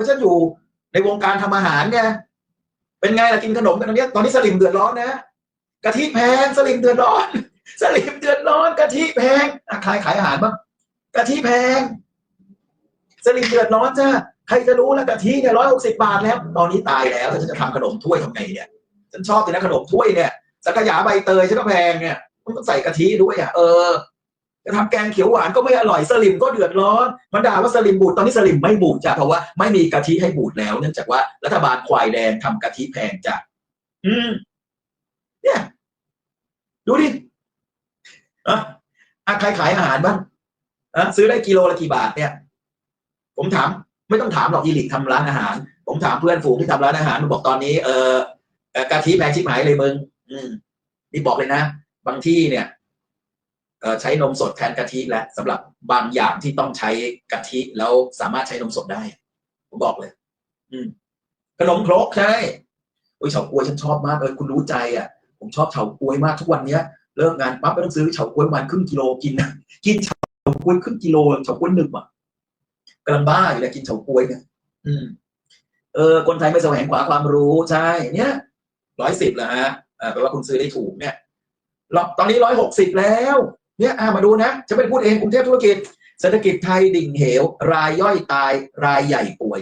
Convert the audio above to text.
ราะฉันอยู่ในวงการทำอาหารไงเป็นไงล่ะกินขนมกันตอนนี้ตอนนี้สลิมเดือดร้อนนะกะทิแพงสลิมเดือดร้อน สลิมเดือดร้อนกะทิแพงอะใครขายอาหารบ้างกะทิแพง สลิมเดือดร้อนจ้าใครจะรู้ล้วกะทิเนี่ยร้อยหกสิบาทแล้ว ตอนนี้ตายแล้วถ้าฉันจะทำขนมถ้วยทำไงเนี่ยฉันชอบกินนะขนมถ้วยเนี่ยสังขยาใบเตยฉันก็แพงเนี่ยมันต้องใส่กะทิด้วยอะเออ จะทำแกงเขียวหวานก็ไม่อร่อยสลิมก็เดือดร้อนมันด่าว่าสลิมบูดตอนนี้สลิมไม่บูดจ้ะเพราะว่าไม่มีกะทิให้บูดแล้วเนื่องจากว่ารัฐบาลควายแดงทำกะทิแพงจ้ะอืม เนี่ย ดูดิอะอะใครขายอาหารบ้างอะซื้อได้กิโลละกี่บาทเนี่ย ผมถาม ไม่ต้องถามหรอกอีลิกทำร้านอาหาร ผมถามเพื่อนฝูงที่ทำร้านอาหารมันบอกตอนนี้เออเอ่อกะทิแพงชิบหายเลยมึง อืมนี่บอกเลยนะบางที่เนี่ยเอ่อ ใช้นมสดแทนกะทิและสำหรับบางอย่างที่ต้องใช้กะทิแล้วสามารถใช้นมสดได้ ผมบอกเลย อืมขนมครกใช่โอ้ยเฉาก๊วยฉันชอบมากเลยคุณรู้ใจอะ ผมชอบเฉาก๊วยมากทุกวันเนี้ยเลิกงานปั๊บไปต้องซื้อเฉาก๊วยวันครึ่งกิโลกินนะกินเฉาก๊วยครึ่งกิโลเฉาก๊วยหนึ่งอะกำลังบ้าอยู่เลยกินเฉาก๊วยเนี่ยอืม เออ คนไทยไม่แสวงหาความรู้ใช่ เนี่ยร้อยสิบแล้วฮะแปลว่าคุณซื้อได้ถูกเนี่ยตอนนี้ร้อยหกสิบแล้ว เนี่ยมาดูนะจะไม่ได้พูดเองกรุงเทพธุรกิจเศรษฐกิจไทยดิ่งเหวรายย่อยตายรายใหญ่ป่วย